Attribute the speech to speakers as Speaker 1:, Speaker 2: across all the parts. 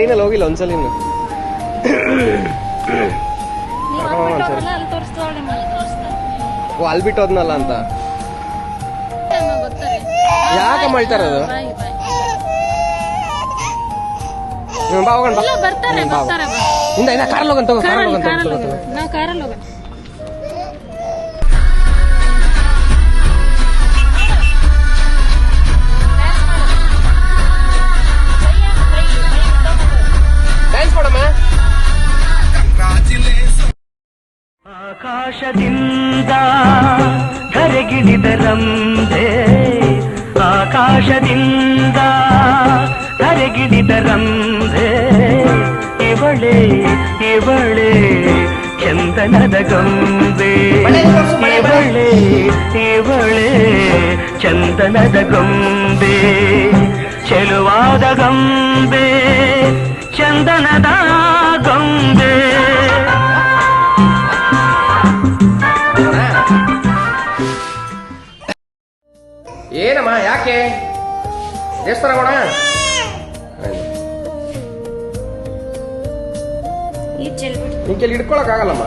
Speaker 1: ಟ್ರೈನಲ್ಲಿ ಹೋಗಿಲ್ಲ ಒಂದ್ಸಲ ಇನ್ನು.
Speaker 2: ಅಲ್ಲಿ
Speaker 1: ಓ ಬಿಟ್ಟು ಹೋದ್ನಲ್ಲ ಅಂತ. ಯಾಕೆ
Speaker 2: ಮಾಡ್ತಾರ
Speaker 1: ಅದು ಬಾ ಹೋಗೋಣ ಬಾ. ಇಂದ ಕಾರಲ್ಲಿ ಹೋಗೋಣ ತಗೋ ಕಾರಲ್ಲಿ
Speaker 2: ಕಾರಲ್ಲಿ
Speaker 1: ಹೋಗೋಣ.
Speaker 3: ಆಕಾಶದಿಂದ ಧರೆಗಿಳಿದರಂತೆ ಆಕಾಶದಿಂದ ಧರೆಗಿಳಿದರಂತೆ ಇವಳೆ ಇವಳೆ ಚಂದನದ ಗೊಂಬೆ. ಇವಳೆ ಇವಳೆ ಚಂದನದ ಗೊಂಬೆ. ಚೆಲುವಾದ ಗೊಂಬೆ, ಚಂದನದ ಗೊಂಬೆ.
Speaker 1: ಏನಮ್ಮ ಯಾಕೆ? ದೇವಸ್ಥಾನ ಕೊಡ ಕೆಲ್ ಹಿಡ್ಕೊಳಕ್ ಆಗಲ್ಲಮ್ಮ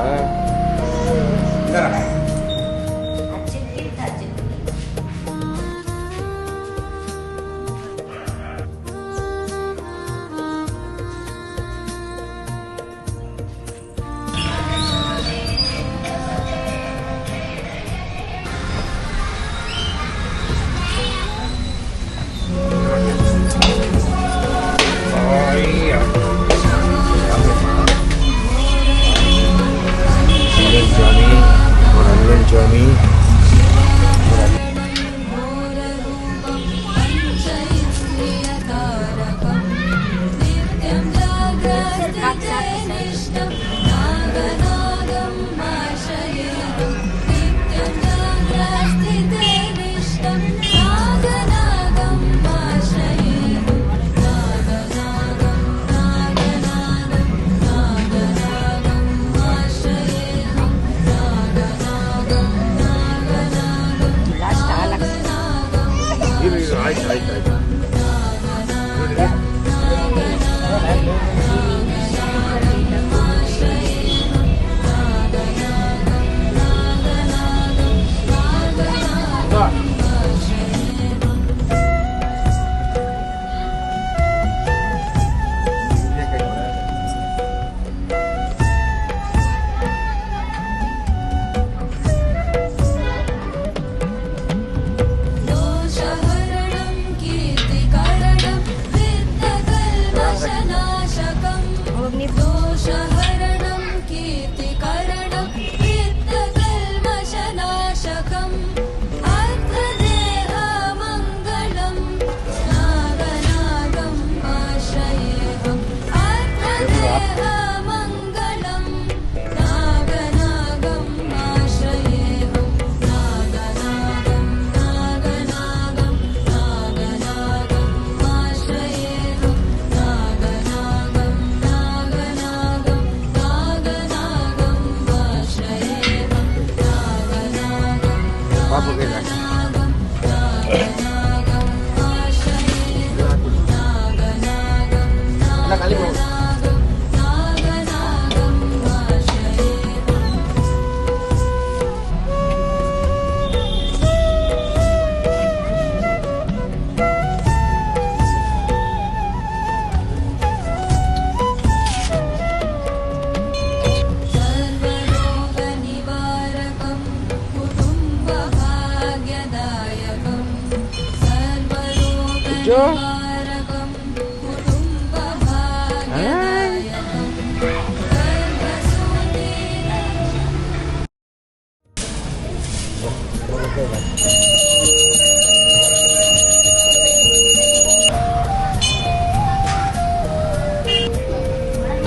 Speaker 4: Yeah.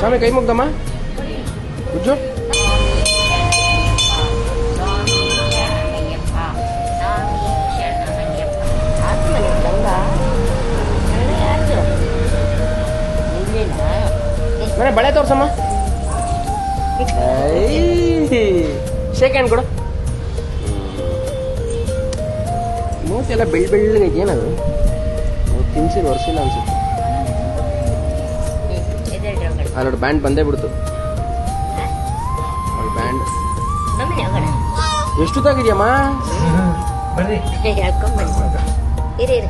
Speaker 1: ಸ್ವಾಮಿ ಕೈ ಮುಗ್ದಮ್ಮ ಉಜ್ಜು ಮನೆ ಬಳೆ ತೋರ್ಸಮ್ಮ ಶೇಕ್ ಹ್ಯಾಂಡ್ ಕೊಡು
Speaker 4: ಮೂತಿ ಎಲ್ಲ ಬೆಳ್ಳಿ ಬೆಳ್ಳಗೆ ಏನದು ತಿನ್ಸಿ ಒರೆಸಿಲ್ಲ ಅನ್ಸುತ್ತೆ ಅಲ್ಲೋಡು ಬ್ಯಾಂಡ್ ಬಂದೇ ಬಿಡ್ತು. ಬ್ಯಾಂಡ್ ಎಷ್ಟು ತಾಗಿದ್ಯಮ್ಮ
Speaker 2: ಇರಿ ಇರಿ.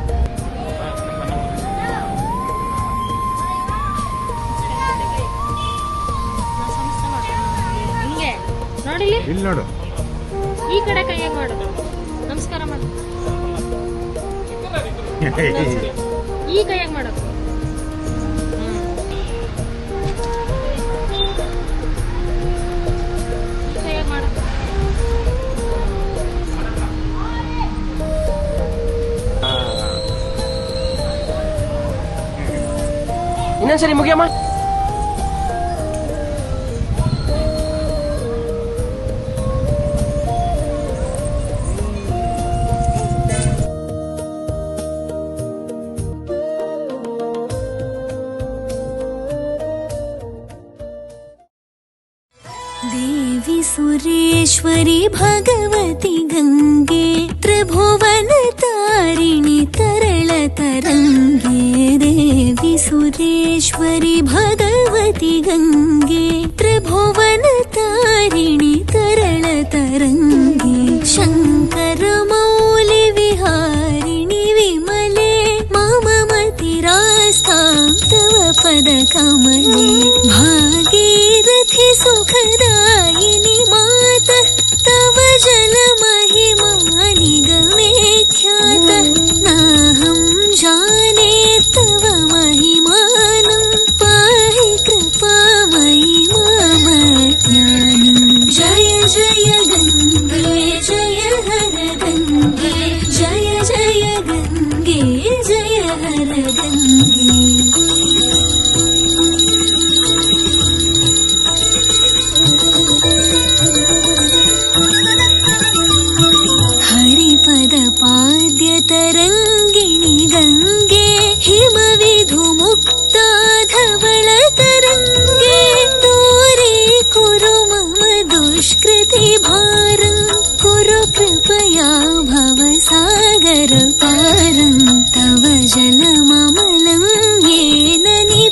Speaker 2: ಹಿಂಗೆ ನೋಡಿಲಿ
Speaker 5: ಇಲ್ಲಿ ನೋಡು.
Speaker 2: ಈ ಕಡೆ ಕೈಯಾಗ ಮಾಡೋದು ನಮಸ್ಕಾರ ಮಾಡು ಈ ಕೈಯಾಗ ಮಾಡೋದು?
Speaker 4: ಇನ್ನೊಂದ್ಸರಿ ಮುಗಿಯಮ್ಮ.
Speaker 1: सुरेश्वरि भगवती गंगे त्रिभुवन జ్ఞానం జయ జయ கரபாரம் தவ ஜல
Speaker 6: மமலம் ஏனி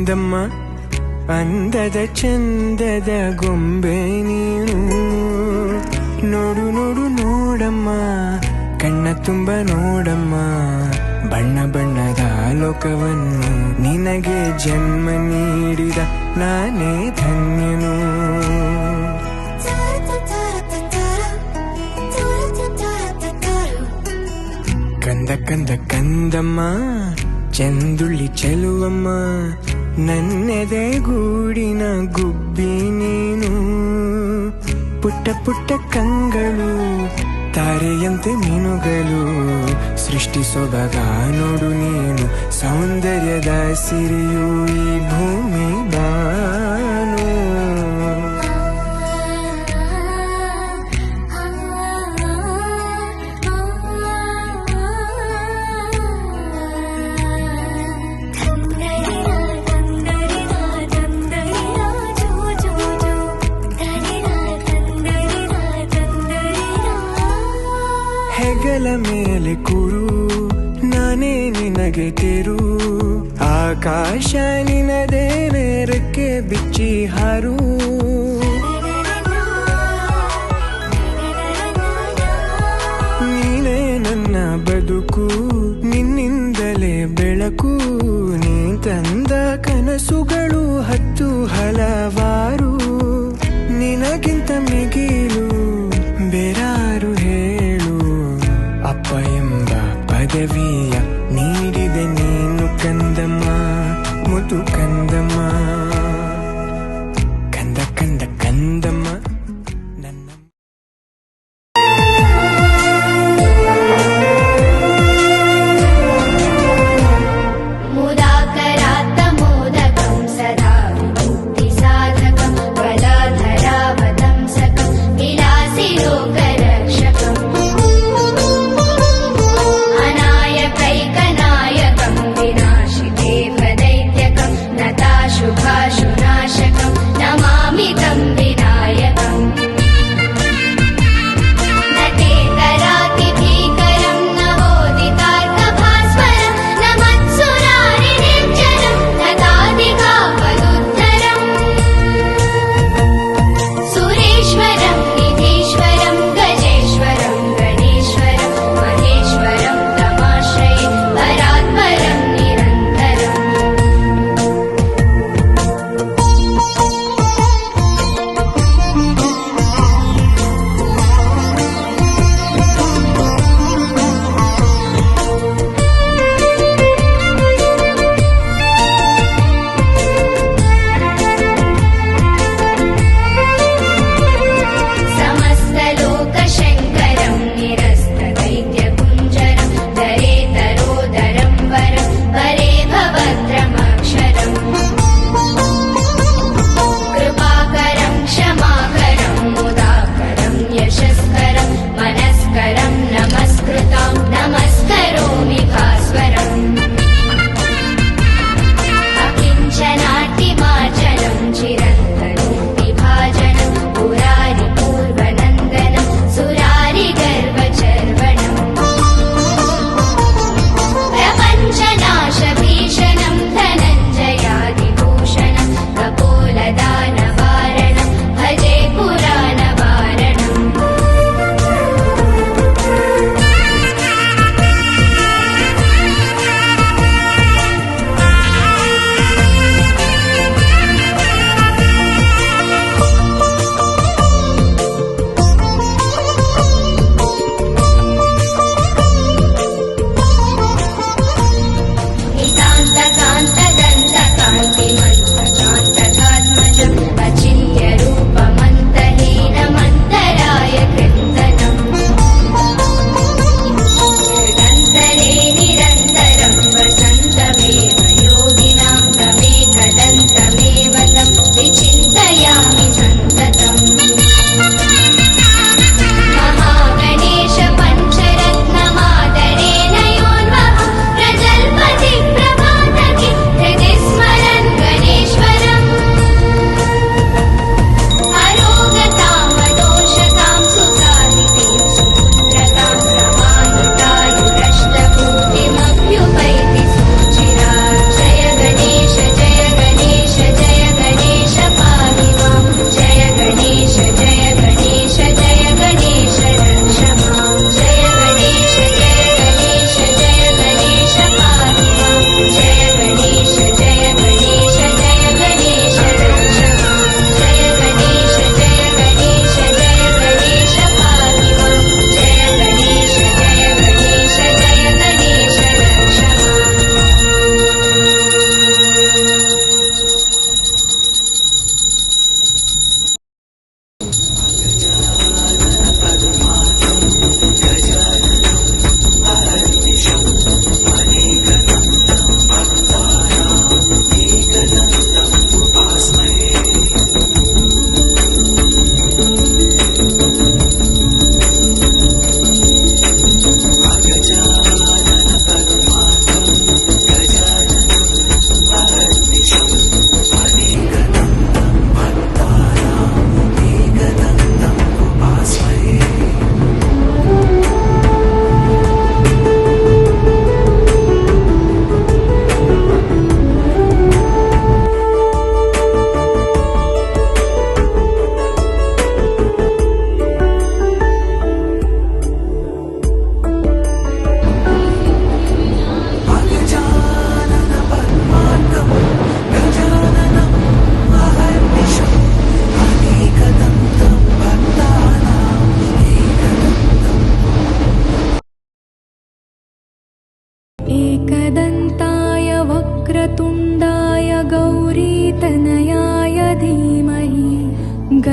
Speaker 6: ಕಂದಮ್ಮ ಅಂದದ ಚಂದದ ಗೊಂಬೆ ನೀನು. ನೋಡು ನೋಡು, ನೋಡಮ್ಮ, ಕಣ್ಣ ತುಂಬ ನೋಡಮ್ಮ, ಬಣ್ಣ ಬಣ್ಣದ ಲೋಕವನ್ನು ನಿನಗೆ ಜನ್ಮ ನೀಡಿದ ನಾನೇ ಧನ್ಯನು. ಕಂದ ಕಂದ, ಕಂದಮ್ಮ, ಚಂದುಳ್ಳಿ ಚೆಲುವಮ್ಮ ನನ್ನೆದೆ ಗೂಡಿನ ಗುಬ್ಬಿ ನೀನು. ಪುಟ್ಟ ಪುಟ್ಟ ಕಂಗಳು, ತಾರೆಯಂತೆ ಮೀನುಗಳು. ಸೃಷ್ಟಿಸೋದಾಗ ನೋಡು ನೀನು ಸೌಂದರ್ಯದ ಸಿರಿಯು ಈ ಭೂಮಿ. ಮೇಲೆ ಕೂರು, ನಾನೇ ನಿನಗೆ ತಿರು. ಆಕಾಶ ನಿನದೇ ನೇರಕ್ಕೆ ಬಿಚ್ಚಿ ಹಾರು. ನೀನೇ ನನ್ನ ಬದುಕು, ನಿನ್ನಿಂದಲೇ ಬೆಳಕು. ನೀ ತಂದ ಕನಸುಗಳು ಹತ್ತು ಹಲವಾರು. ನಿನಗಿಂತ ಮಿಗಿಲು
Speaker 5: devia.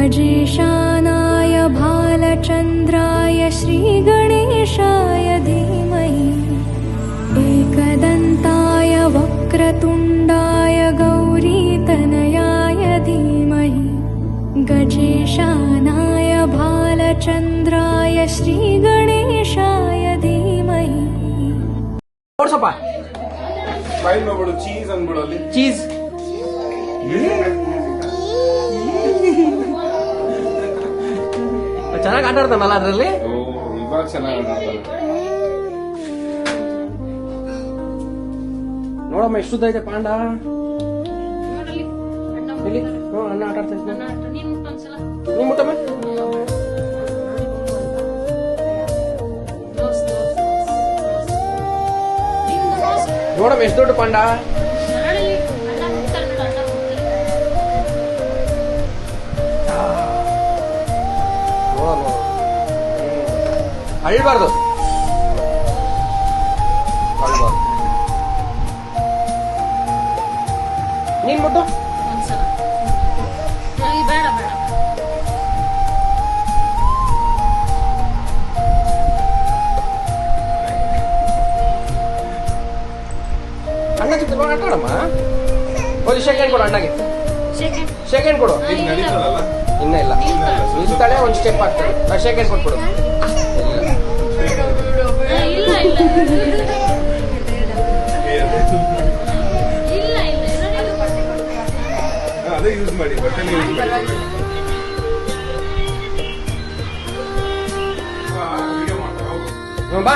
Speaker 7: राजेशानाय भालचन्द्राय श्रीगणेशाय धीमहि एकदन्ताय वक्रतुण्डाय गौरीतनयाय धीमहि गजेशानाय भालचन्द्राय श्रीगणेशाय धीमहि
Speaker 8: ಚೀಸ್
Speaker 4: ಚೆನ್ನಾಗಿ ಆಟ ಆಡ್ತಾನಲ್ಲ ಅದ್ರಲ್ಲಿ?
Speaker 8: ಓ ಇವಾಗ ಚೆನ್ನಾಗಿ ಆಡ್ತಾನೆ.
Speaker 4: ನೋಡಮ್ಮ ಎಷ್ಟು ಉದ್ದ ಐತೆ ಪಾಂಡ.
Speaker 2: ಅಣ್ಣ
Speaker 4: ಇಲ್ಲಿ? ಹ್ಞೂ ಅಣ್ಣ ಆಟ ಆಡ್ತಾ ಇದ್ದಾನೆ. ಮುಟ್ಟಮ್ಮ ನೋಡಮ್ಮ ಎಷ್ಟು ದೊಡ್ಡ ಪಾಂಡ. ಅಳ್ಬಾರ್ದು. ಅಳ್ಬಾರ್ದು. ನೀನ್ ಮುಟ್ಟು. ಅಣ್ಣ ಒಂದು ಸೆಕೆಂಡ್ ಕೊಡು ಅಣ್ಣಗೆ.
Speaker 2: ಸೆಕೆಂಡ್
Speaker 4: ಸೆಕೆಂಡ್ ಕೊಡು. ಇನ್ನ ಇಲ್ಲ. ನಿಲ್ತಾಳೆ ಒಂದು ಸ್ಟೆಪ್ ಆಗ್ತಾಳೆ. ಸೆಕೆಂಡ್ ಕೊಟ್ಬಿಡು.
Speaker 8: ಅದೇ ಯೂಸ್ ಮಾಡಿ ಯೂಸ್
Speaker 4: ಬಾ.